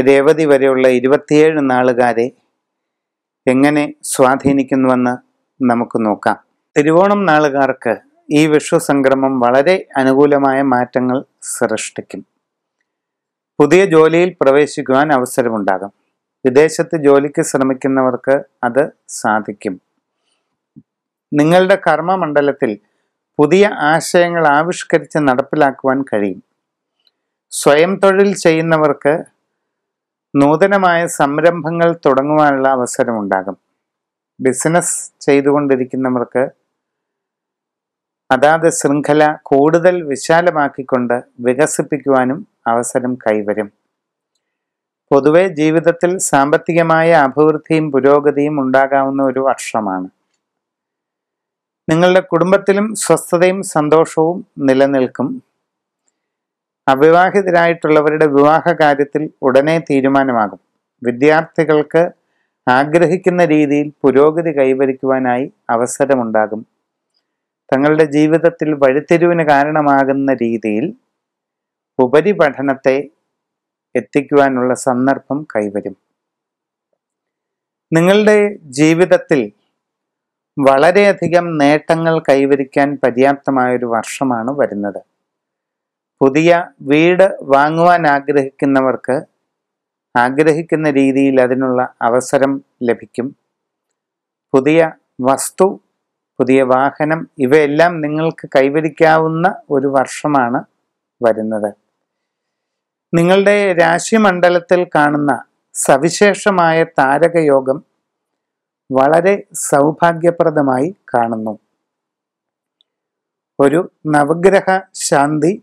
രേവതി വരെയുള്ള ഇരുപത്തിയേഴ് നാളുകാരെ എങ്ങനെ സ്വാധീനിക്കുന്നുവെന്ന് നമുക്ക് നോക്കാം. തിരുവോണം നാളുകാർക്ക് ഈ വിഷു സംക്രമം വളരെ അനുകൂലമായ മാറ്റങ്ങൾ സൃഷ്ടിക്കും. പുതിയ ജോലിയിൽ പ്രവേശിക്കുവാൻ അവസരമുണ്ടാകും. വിദേശത്ത് ജോലിക്ക് ശ്രമിക്കുന്നവർക്ക് അത് സാധിക്കും. നിങ്ങളുടെ കർമ്മമണ്ഡലത്തിൽ പുതിയ ആശയങ്ങൾ ആവിഷ്കരിച്ച് നടപ്പിലാക്കുവാൻ കഴിയും. സ്വയം തൊഴിൽ ചെയ്യുന്നവർക്ക് നൂതനമായ സംരംഭങ്ങൾ തുടങ്ങുവാനുള്ള അവസരമുണ്ടാകും. ബിസിനസ് ചെയ്തുകൊണ്ടിരിക്കുന്നവർക്ക് അതാത് ശൃംഖല കൂടുതൽ വിശാലമാക്കിക്കൊണ്ട് വികസിപ്പിക്കുവാനും അവസരം കൈവരും. പൊതുവെ ജീവിതത്തിൽ സാമ്പത്തികമായ അഭിവൃദ്ധിയും പുരോഗതിയും ഉണ്ടാകാവുന്ന ഒരു വർഷമാണ്. നിങ്ങളുടെ കുടുംബത്തിലും സ്വസ്ഥതയും സന്തോഷവും നിലനിൽക്കും. അവിവാഹിതരായിട്ടുള്ളവരുടെ വിവാഹ കാര്യത്തിൽ ഉടനെ തീരുമാനമാകും. വിദ്യാർത്ഥികൾക്ക് ആഗ്രഹിക്കുന്ന രീതിയിൽ പുരോഗതി കൈവരിക്കുവാനായി അവസരമുണ്ടാകും. തങ്ങളുടെ ജീവിതത്തിൽ വഴിത്തിരിവിന് കാരണമാകുന്ന രീതിയിൽ ഉപരിപഠനത്തെ എത്തിക്കുവാനുള്ള സന്ദർഭം കൈവരും. നിങ്ങളുടെ ജീവിതത്തിൽ വളരെയധികം നേട്ടങ്ങൾ കൈവരിക്കാൻ പര്യാപ്തമായൊരു വർഷമാണ് വരുന്നത്. പുതിയ വീട് വാങ്ങുവാൻ ആഗ്രഹിക്കുന്നവർക്ക് ആഗ്രഹിക്കുന്ന രീതിയിൽ അതിനുള്ള അവസരം ലഭിക്കും. പുതിയ വസ്തു പുതിയ വാഹനം ഇവയെല്ലാം നിങ്ങൾക്ക് കൈവരിക്കാവുന്ന ഒരു വർഷമാണ് വരുന്നത്. നിങ്ങളുടെ രാശിമണ്ഡലത്തിൽ കാണുന്ന സവിശേഷമായ താരകയോഗം വളരെ സൗഭാഗ്യപ്രദമായി കാണുന്നു. ഒരു നവഗ്രഹ ശാന്തി